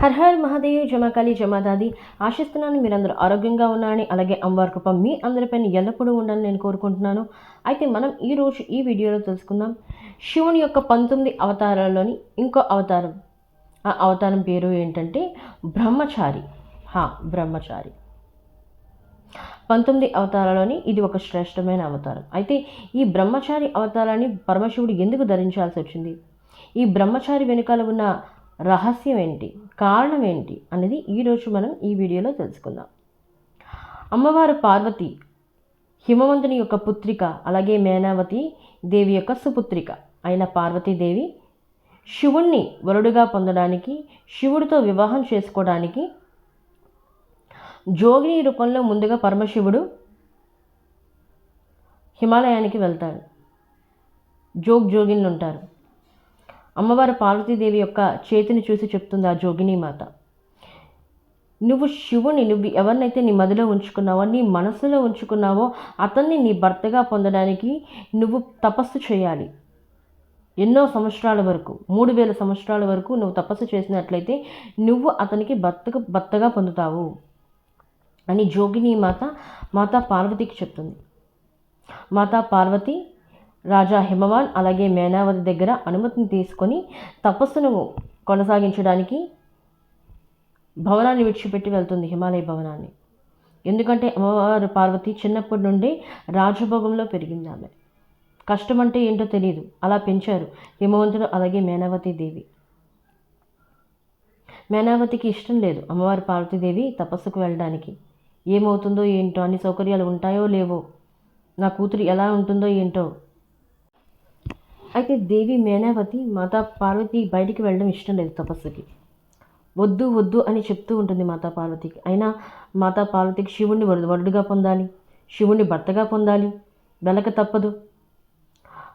Her Har Mahadev జమాకాళి జమాదాది ఆశిస్తున్నాను మీరందరూ ఆరోగ్యంగా ఉన్నారని అలాగే అమ్మవారి కృప మీ అందరిపైన ఎల్లప్పుడూ ఉండాలని నేను కోరుకుంటున్నాను. అయితే మనం ఈరోజు ఈ వీడియోలో తెలుసుకుందాం. శివుని యొక్క పంతొమ్మిది అవతారాల్లోని ఇంకో అవతారం. ఆ అవతారం పేరు ఏంటంటే బ్రహ్మచారి. హా బ్రహ్మచారి. పంతొమ్మిది అవతారాలని ఇది ఒక శ్రేష్టమైన అవతారం. అయితే ఈ బ్రహ్మచారి అవతారాన్ని పరమశివుడు ఎందుకు ధరించాల్సి వచ్చింది? ఈ బ్రహ్మచారి వెనుకాల ఉన్న రహస్యం ఏంటి కారణం ఏంటి అనేది ఈరోజు మనం ఈ వీడియోలో తెలుసుకుందాం. అమ్మవారు పార్వతి హిమవంతుని యొక్క పుత్రిక అలాగే మేనావతి దేవి యొక్క సుపుత్రిక అయిన పార్వతీదేవి శివుణ్ణి వరుడుగా పొందడానికి శివుడితో వివాహం చేసుకోవడానికి జోగిని రూపంలో ముందుగా పరమశివుడు హిమాలయానికి వెళ్తాడు. జోగ్ జోగిన్లు ఉంటారు అమ్మవారు పార్వతీదేవి యొక్క చేతిని చూసి చెప్తుంది ఆ జోగిని మాత. నువ్వు శివుని నువ్వు ఎవరినైతే నీ మదిలో ఉంచుకున్నావో నీ మనసులో ఉంచుకున్నావో అతన్ని నీ భర్తగా పొందడానికి నువ్వు తపస్సు చేయాలి. ఎన్నో సంవత్సరాల వరకు మూడు వేల సంవత్సరాల వరకు నువ్వు తపస్సు చేసినట్లయితే నువ్వు అతనికి భర్తకు భర్తగా పొందుతావు అని జోగిని మాత మాతా పార్వతికి చెప్తుంది. మాతా పార్వతి రాజా హిమవాన్ అలాగే మేనావతి దగ్గర అనుమతిని తీసుకొని తపస్సును కొనసాగించడానికి భవనాన్ని విడిచిపెట్టి వెళ్తుంది హిమాలయ భవనాన్ని. ఎందుకంటే అమ్మవారు పార్వతి చిన్నప్పటి నుండి రాజభోగంలో పెరిగింది ఆమె. కష్టం అంటే ఏంటో తెలియదు అలా పెంచారు హిమవంతుడు అలాగే మేనావతి దేవి. మేనావతికి ఇష్టం లేదు అమ్మవారి పార్వతీదేవి తపస్సుకు వెళ్ళడానికి. ఏమవుతుందో ఏంటో అన్ని సౌకర్యాలు ఉంటాయో లేవో నా కూతురు ఎలా ఉంటుందో ఏంటో అయితే దేవి మేనావతి మాతా పార్వతి బయటికి వెళ్ళడం ఇష్టం లేదు తపస్సుకి. వద్దు వద్దు అని చెప్తూ ఉంటుంది మాతా పార్వతికి అయినా మాతా పార్వతికి శివుణ్ణి వరుడుగా పొందాలి శివుణ్ణి భర్తగా పొందాలి వెలక తప్పదు.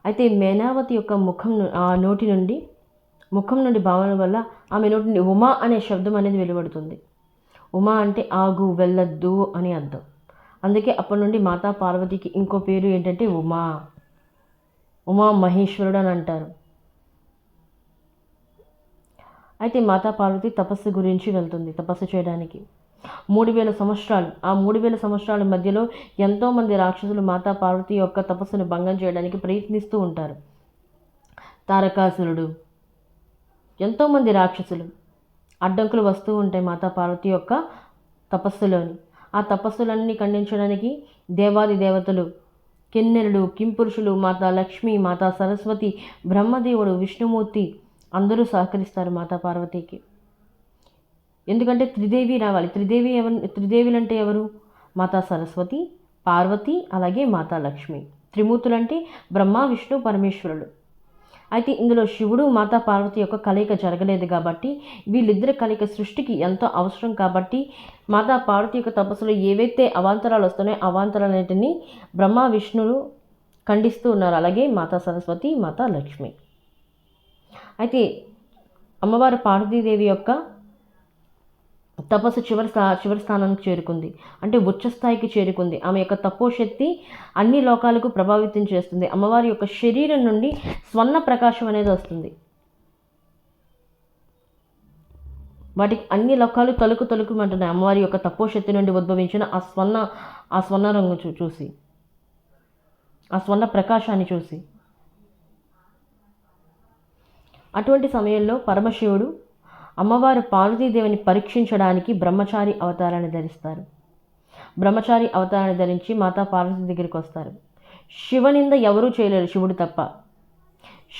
అయితే మేనావతి యొక్క ముఖం ఆ నోటి నుండి ముఖం నుండి భావన వల్ల ఆమె నోటి నుండి ఉమా అనే శబ్దం అనేది వెలువడుతుంది. ఉమా అంటే ఆగు వెళ్ళొద్దు అని అర్థం. అందుకే అప్పటి నుండి మాతా పార్వతికి ఇంకో పేరు ఏంటంటే ఉమా. ఉమా మహేశ్వరుడు అని అంటారు. అయితే మాతా పార్వతి తపస్సు గురించి వెళ్తుంది తపస్సు చేయడానికి. మూడు వేల సంవత్సరాలు. ఆ మూడు వేల సంవత్సరాల మధ్యలో ఎంతోమంది రాక్షసులు మాతా పార్వతి యొక్క తపస్సును భంగం చేయడానికి ప్రయత్నిస్తూ ఉంటారు. తారకాసురుడు. ఎంతోమంది రాక్షసులు అడ్డంకులు వస్తూ ఉంటాయి మాతా పార్వతి యొక్క తపస్సులోని. ఆ తపస్సులన్నీ ఖండించడానికి దేవాది దేవతలు కిన్నెరుడు కింపురుషులు మాతా లక్ష్మి మాతా సరస్వతి బ్రహ్మదేవుడు విష్ణుమూర్తి అందరూ సహకరిస్తారు మాతా పార్వతికి. ఎందుకంటే త్రిదేవి రావాలి. త్రిదేవి ఎవరు? త్రిదేవులు అంటే ఎవరు? మాతా సరస్వతి పార్వతి అలాగే మాతా లక్ష్మి. త్రిమూర్తులు అంటే బ్రహ్మ విష్ణు పరమేశ్వరుడు. అయితే ఇందులో శివుడు మాతా పార్వతి యొక్క కలయిక జరగలేదు కాబట్టి వీళ్ళిద్దరి కలయిక సృష్టికి ఎంతో అవసరం కాబట్టి మాతా పార్వతి యొక్క తపస్సులో ఏవైతే అవాంతరాలు వస్తున్నాయో అవాంతరాలన్నింటినీ బ్రహ్మ విష్ణులు ఖండిస్తూ ఉన్నారు. అలాగే మాతా సరస్వతి మాతా లక్ష్మి. అయితే అమ్మవారు పార్వతీదేవి యొక్క తపస్సు చివరి స్థా చివరి స్థానానికి చేరుకుంది. అంటే ఉచ్చ స్థాయికి చేరుకుంది. ఆమె యొక్క తపోశక్తి అన్ని లోకాలకు ప్రభావితం చేస్తుంది. అమ్మవారి యొక్క శరీరం నుండి స్వర్ణ ప్రకాశం అనేది వస్తుంది. వాటికి అన్ని లోకాలు తలుకు తలుకుమంటున్నాయి. అమ్మవారి యొక్క తపోశక్తి నుండి ఉద్భవించిన ఆ స్వర్ణ ఆ స్వర్ణ రంగు చూ చూసి. ఆ స్వర్ణ ప్రకాశాన్ని చూసి. అటువంటి సమయంలో పరమశివుడు అమ్మవారు పార్వతీదేవిని పరీక్షించడానికి బ్రహ్మచారి అవతారాన్ని ధరిస్తారు. బ్రహ్మచారి అవతారాన్ని ధరించి మాతా పార్వతి దగ్గరికి వస్తారు. శివనింద ఎవరూ చేయలేరు శివుడు తప్ప.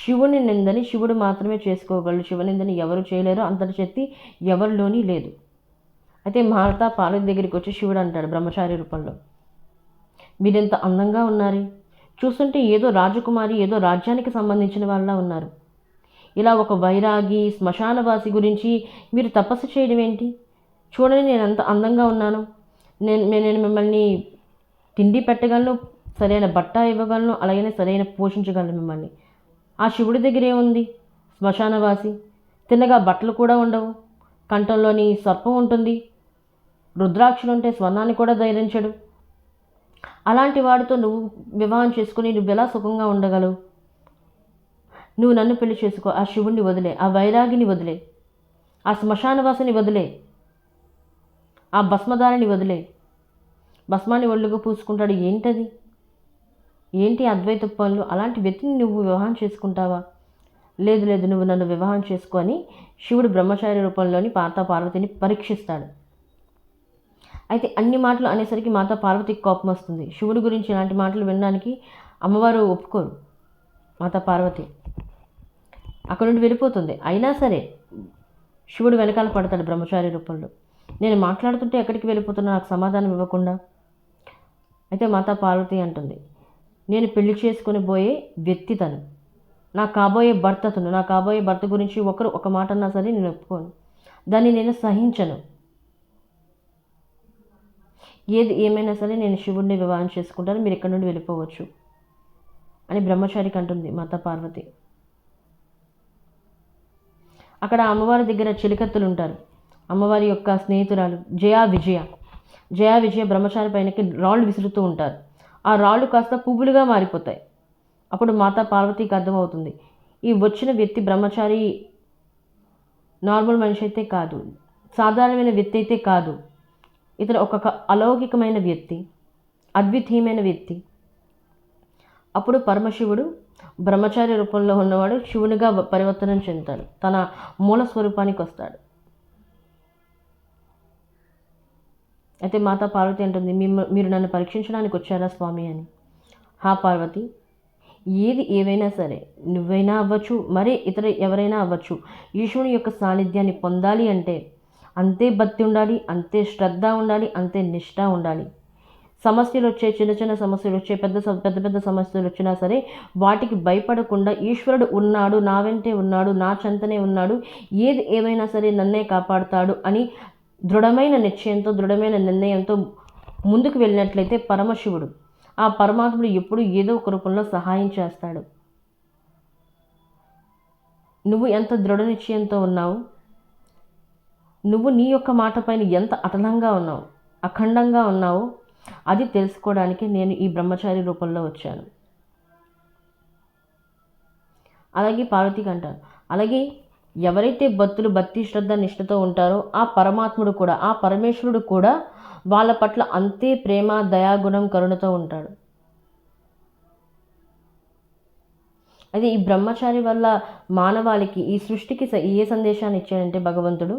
శివుని నిందని శివుడు మాత్రమే చేసుకోగలడు. శివనిందని ఎవరు చేయలేరు అంతటి శక్తి ఎవరిలోని లేదు. అయితే మాతా పార్వతి దగ్గరికి వచ్చి శివుడు అంటాడు బ్రహ్మచారి రూపంలో మీరెంత అందంగా ఉన్నారు? చూస్తుంటే ఏదో రాజకుమారి ఏదో రాజ్యానికి సంబంధించిన వాళ్ళ ఉన్నారు. ఇలా ఒక వైరాగి శ్మశానవాసి గురించి మీరు తపస్సు చేయడం ఏంటి? చూడండి నేను ఎంత అందంగా ఉన్నాను. నేను నేను మిమ్మల్ని తిండి పెట్టగలను సరైన బట్ట ఇవ్వగలను అలాగనే సరైన పోషించగలను మిమ్మల్ని. ఆ శివుడి దగ్గర ఏముంది? శ్మశానవాసి. తిన్నగా బట్టలు కూడా ఉండవు. కంఠంలోని సర్పం ఉంటుంది. రుద్రాక్షలు ఉంటే స్వర్ణాన్ని కూడా ధైర్యించడు అలాంటి వాడితో నువ్వు వివాహం చేసుకుని నువ్వు ఎలా సుఖంగా ఉండగలవు? నువ్వు నన్ను పెళ్ళి చేసుకో ఆ శివుణ్ణి వదిలే ఆ వైరాగిని వదిలే ఆ శ్మశానవాసిని వదిలే ఆ భస్మదారిని వదిలే. భస్మాన్ని ఒళ్ళుగా పూసుకుంటాడు. ఏంటది? ఏంటి అద్వైత పనులు అలాంటి వ్యక్తిని నువ్వు వివాహం చేసుకుంటావా? లేదు లేదు నువ్వు నన్ను వివాహం చేసుకొని శివుడు బ్రహ్మచారి రూపంలోని మాతా పార్వతిని పరీక్షిస్తాడు. అయితే అన్ని మాటలు అనేసరికి మాతా పార్వతికి కోపం వస్తుంది. శివుడి గురించి ఇలాంటి మాటలు వినడానికి అమ్మవారు ఒప్పుకోరు మాతా పార్వతి. అక్కడ నుండి వెళ్ళిపోతుంది. అయినా సరే శివుడు వెనకాల పడతాడు బ్రహ్మచారి రూపంలో. నేను మాట్లాడుతుంటే ఎక్కడికి వెళ్ళిపోతున్నా నాకు సమాధానం ఇవ్వకుండా? అయితే మాతా పార్వతి అంటుంది నేను పెళ్ళి చేసుకొని పోయే వ్యక్తి తను. నా కాబోయే భర్త తను నా కాబోయే భర్త గురించి ఒకరు ఒక మాట అన్నా సరే నేను ఒప్పుకోను. దాన్ని నేను సహించను. ఏది ఏమైనా సరే నేను శివుడిని వివాహం చేసుకుంటాను. మీరు ఇక్కడి నుండి వెళ్ళిపోవచ్చు? అని బ్రహ్మచారికి అంటుంది మాతా పార్వతి. అక్కడ అమ్మవారి దగ్గర చిలికత్తులు ఉంటారు అమ్మవారి యొక్క స్నేహితురాలు జయా విజయ. జయా విజయ బ్రహ్మచారి పైనకి రాళ్ళు విసురుతూ ఉంటారు. ఆ రాళ్ళు కాస్త పువ్వులుగా మారిపోతాయి. అప్పుడు మాతా పార్వతికి అర్థమవుతుంది. ఈ వచ్చిన వ్యక్తి బ్రహ్మచారి నార్మల్ మనిషి అయితే కాదు. సాధారణమైన వ్యక్తి అయితే కాదు. ఇతను ఒక అలౌకికమైన వ్యక్తి అద్వితీయమైన వ్యక్తి. అప్పుడు పరమశివుడు బ్రహ్మచారి రూపంలో ఉన్నవాడు శివునిగా పరివర్తనం చెందుతాడు. తన మూల స్వరూపానికి వస్తాడు. అయితే మాతా పార్వతి అంటుంది మీరు నన్ను పరీక్షించడానికి వచ్చారా స్వామి అని? హా పార్వతి ఏది ఏవైనా సరే నువ్వైనా అవ్వచ్చు మరే ఇతర ఎవరైనా అవ్వచ్చు. ఈశ్వరుని యొక్క సాన్నిధ్యాన్ని పొందాలి అంటే అంతే భక్తి ఉండాలి అంతే శ్రద్ధ ఉండాలి అంతే నిష్ఠ ఉండాలి. సమస్యలు వచ్చే చిన్న చిన్న సమస్యలు వచ్చే పెద్ద స- పెద్ద పెద్ద సమస్యలు వచ్చినా సరే వాటికి భయపడకుండా ఈశ్వరుడు ఉన్నాడు నా వెంటే ఉన్నాడు నా చెంతనే ఉన్నాడు ఏది ఏమైనా సరే నన్నే కాపాడుతాడు అని దృఢమైన నిశ్చయంతో దృఢమైన నిర్ణయంతో ముందుకు వెళ్ళినట్లయితే పరమశివుడు ఆ పరమాత్ముడు ఎప్పుడు ఏదో ఒక రూపంలో సహాయం చేస్తాడు. నువ్వు ఎంత దృఢ నిశ్చయంతో ఉన్నావు? నువ్వు నీ యొక్క మాట పైన ఎంత అటలంగా ఉన్నావు? అఖండంగా ఉన్నావు? అది తెలుసుకోవడానికి నేను ఈ బ్రహ్మచారి రూపంలో వచ్చాను. అలాగే పార్వతికి అంటారు అలాగే ఎవరైతే భక్తులు భక్తి శ్రద్ధ నిష్ఠతో ఉంటారో ఆ పరమాత్ముడు కూడా ఆ పరమేశ్వరుడు కూడా వాళ్ళ పట్ల అంతే ప్రేమ దయాగుణం కరుణతో ఉంటాడు. అది ఈ బ్రహ్మచారి వల్ల మానవాళికి ఈ సృష్టికి ఏ సందేశాన్ని ఇచ్చాడంటే భగవంతుడు?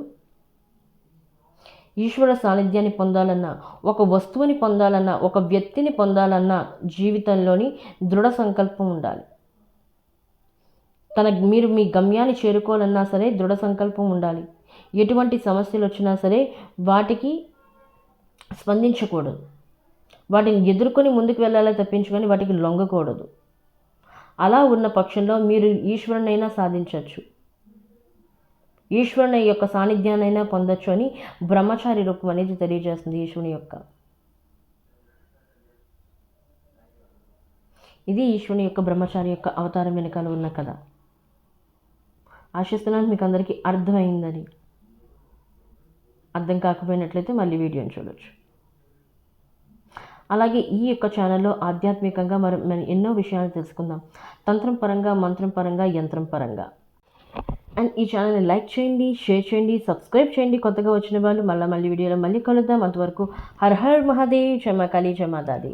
ఈశ్వర సాన్నిధ్యాన్ని పొందాలన్నా ఒక వస్తువుని పొందాలన్నా ఒక వ్యక్తిని పొందాలన్నా జీవితంలోని దృఢ సంకల్పం ఉండాలి. తన మీరు మీ గమ్యాన్ని చేరుకోవాలన్నా సరే దృఢ సంకల్పం ఉండాలి. ఎటువంటి సమస్యలు వచ్చినా సరే వాటికి స్పందించకూడదు. వాటిని ఎదుర్కొని ముందుకు వెళ్ళాలి తప్పించుకొని వాటికి లొంగకూడదు. అలా ఉన్న పక్షంలో మీరు ఈశ్వరునైనా సాధించవచ్చు. ఈశ్వరుని యొక్క సాన్నిధ్యాన్నైనా పొందొచ్చు అని బ్రహ్మచారి రూపం అనేది తెలియజేస్తుంది ఈశ్వరుని యొక్క. ఇది ఈశ్వరుని యొక్క బ్రహ్మచారి యొక్క అవతారం వెనకాల ఉన్న కథ. ఆశిస్తున్నాను మీకు అందరికీ అర్థమైందని. అర్థం కాకపోయినట్లయితే మళ్ళీ వీడియోని చూడొచ్చు. అలాగే ఈ యొక్క ఛానల్లో ఆధ్యాత్మికంగా మరి మనం ఎన్నో విషయాలు తెలుసుకుందాం. తంత్రం పరంగా మంత్రం పరంగా యంత్రం పరంగా. అండ్ ఈ ఛానల్ని లైక్ చేయండి షేర్ చేయండి సబ్స్క్రైబ్ చేయండి. కొత్తగా వచ్చిన వాళ్ళు మళ్ళీ మళ్ళీ వీడియోలో మళ్ళీ కలుద్దాం. అంతవరకు హర్ హర్ మహాదేవ్ జమ కాళీ దాది.